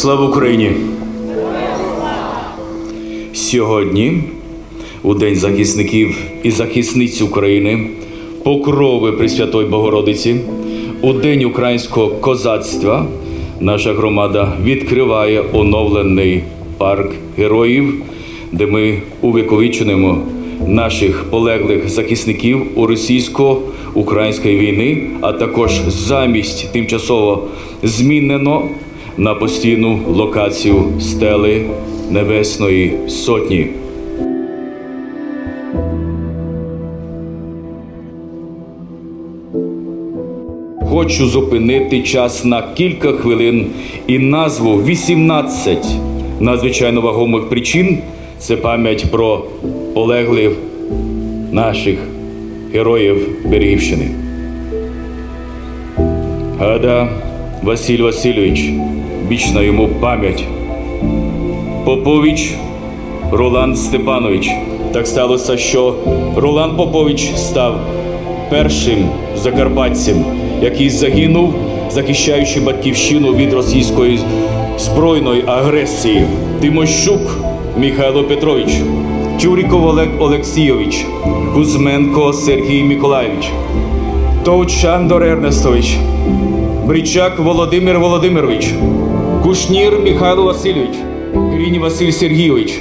Слава Україні! Сьогодні, у День захисників і захисниць України, покрови Пресвятої Богородиці, у День українського козацтва, наша громада відкриває оновлений парк героїв, де ми увіковічуємо наших полеглих захисників у російсько-української війни, а також замість тимчасово змінено на постійну локацію стели Небесної Сотні. Хочу зупинити час на кілька хвилин і назву 18 надзвичайно вагомих причин. Це пам'ять про полеглих наших героїв Берегівщини. Гада Василь Васильович, вічна йому пам'ять. Попович Ролан Степанович. Так сталося, що Ролан Попович став першим закарпатцем, який загинув, захищаючи батьківщину від російської збройної агресії. Тимощук Михайло Петрович, Чуріков Олег Олексійович, Кузьменко Сергій Миколаївич, Товч Андор Ернестович, Бричак Володимир Володимирович, Кушнір Михайло Васильович, Грінь Василь Сергійович,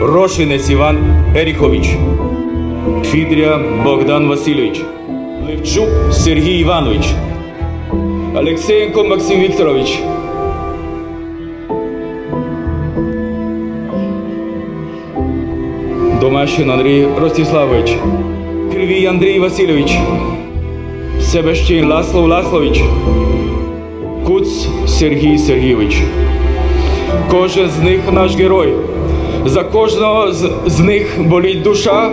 Рошинець Іван Еріхович, Фідря Богдан Васильович, Левчук Сергій Іванович, Алексеєнко Максим Вікторович. Домашин Андрій Ростиславович, Кривій Андрій Васильович, Себещин Ласлов Ласлович, Куц Сергій Сергійович. Кожен з них наш герой. За кожного з, них болить душа,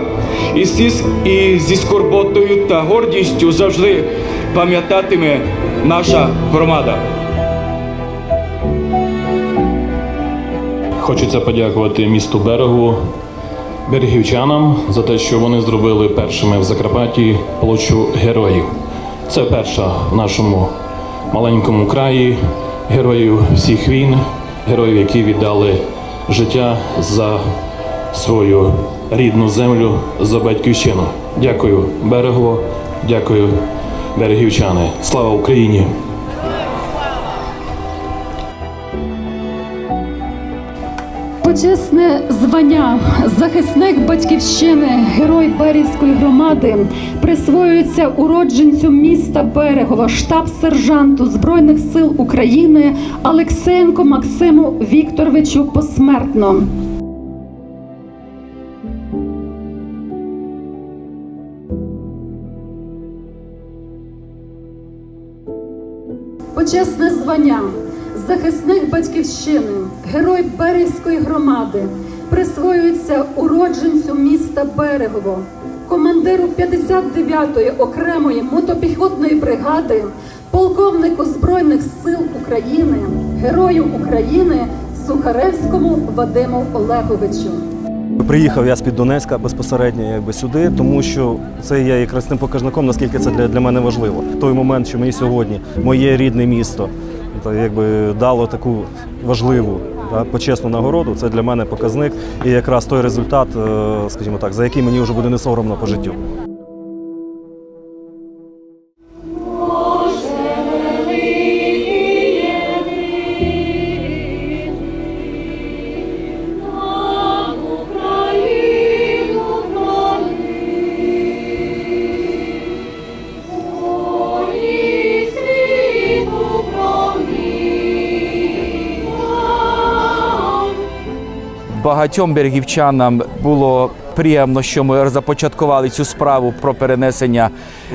і зі скорботою та гордістю завжди пам'ятатиме наша громада. Хочеться подякувати місту Берегу, берегівчанам за те, що вони зробили першими в Закарпатті площу героїв. Це перша в нашому маленькому краї героїв всіх війн, героїв, які віддали життя за свою рідну землю, за батьківщину. Дякую, берегово, дякую, берегівчани. Слава Україні! Почесне звання захисник батьківщини, герой Берівської громади присвоюється уродженцю міста Берегова, штаб-сержанту Збройних сил України Алексеєнко Максиму Вікторовичу посмертно. Почесне звання захисник батьківщини, герой Берегської громади присвоюється уродженцю міста Берегово, командиру 59-ї окремої мотопіхотної бригади, полковнику Збройних сил України, герою України Сухаревському Вадиму Олеговичу. Приїхав я з-під Донецька безпосередньо якби, сюди, тому що це є якраз тим показником, наскільки це для, для мене важливо. Той момент, що мені сьогодні, моє рідне місто, якби, дало таку важливу та, почесну нагороду, це для мене показник і якраз той результат, е, скажімо так, за який мені вже буде не соромно по життю. Багатьом берегівчанам було приємно, що ми започаткували цю справу про перенесення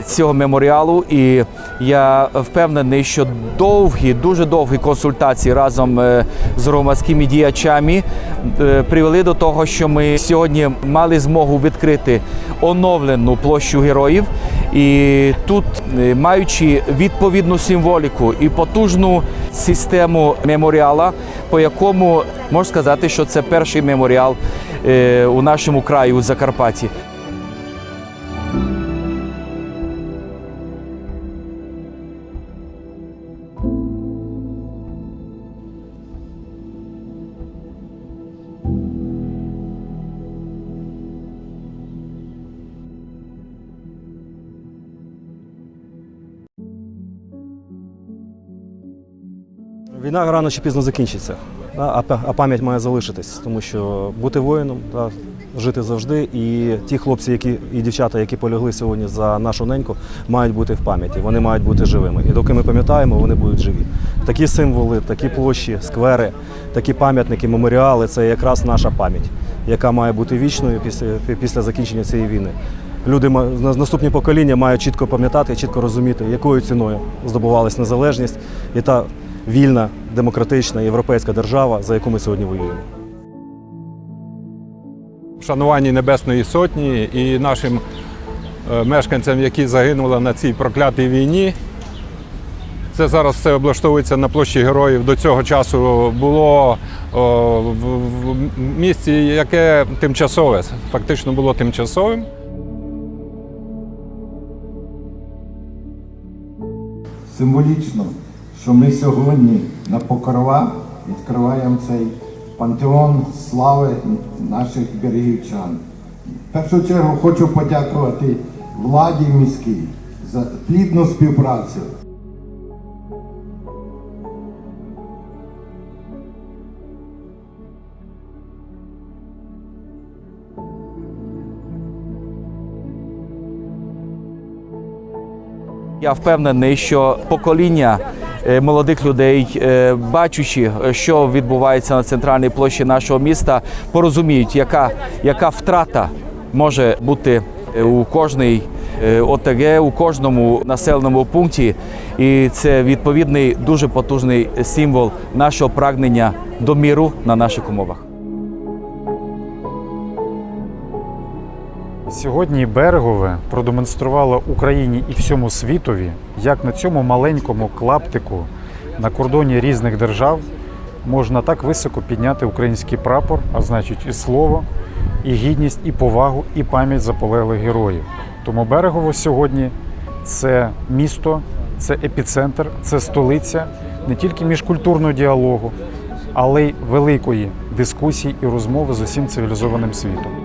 цього меморіалу. І я впевнений, що довгі, дуже довгі консультації разом е, з громадськими діячами е, привели до того, що ми сьогодні мали змогу відкрити оновлену площу героїв. І тут, е, маючи відповідну символіку і потужну систему меморіала, по якому можна сказати, що це перший меморіал е, у нашому краю у Закарпатті. Війна рано чи пізно закінчиться, а пам'ять має залишитись, тому що бути воїном, жити завжди. І ті хлопці, які і дівчата, які полягли сьогодні за нашу неньку, мають бути в пам'яті. Вони мають бути живими. І доки ми пам'ятаємо, вони будуть живі. Такі символи, такі площі, сквери, такі пам'ятники, меморіали це якраз наша пам'ять, яка має бути вічною після, після закінчення цієї війни. Люди наступні покоління мають чітко пам'ятати, чітко розуміти, якою ціною здобувалась незалежність і та вільна, демократична європейська держава, за яку ми сьогодні воюємо. вшануванні Небесної Сотні і нашим е, мешканцям, які загинули на цій проклятій війні. Це зараз все облаштовується на площі героїв. До цього часу було о, в, в місці, яке тимчасове, фактично було тимчасовим. Символічно, що ми сьогодні на покровах відкриваємо цей пантеон слави наших берегівчан. В першу чергу хочу подякувати владі міській за плідну співпрацю. Я впевнений, що покоління молодих людей, е, бачучи, е, що відбувається на центральній площі нашого міста, порозуміють, яка, яка втрата може бути е, у кожній е, ОТГ, у кожному населеному пункті. І це відповідний дуже потужний символ нашого прагнення до міру на наших умовах. Сьогодні Берегове продемонструвало Україні і всьому світові, як на цьому маленькому клаптику на кордоні різних держав можна так високо підняти український прапор, а значить і слово, і гідність, і повагу, і пам'ять заполеглих героїв. Тому Берегово сьогодні це місто, це епіцентр, це столиця не тільки міжкультурного діалогу, але й великої дискусії і розмови з усім цивілізованим світом.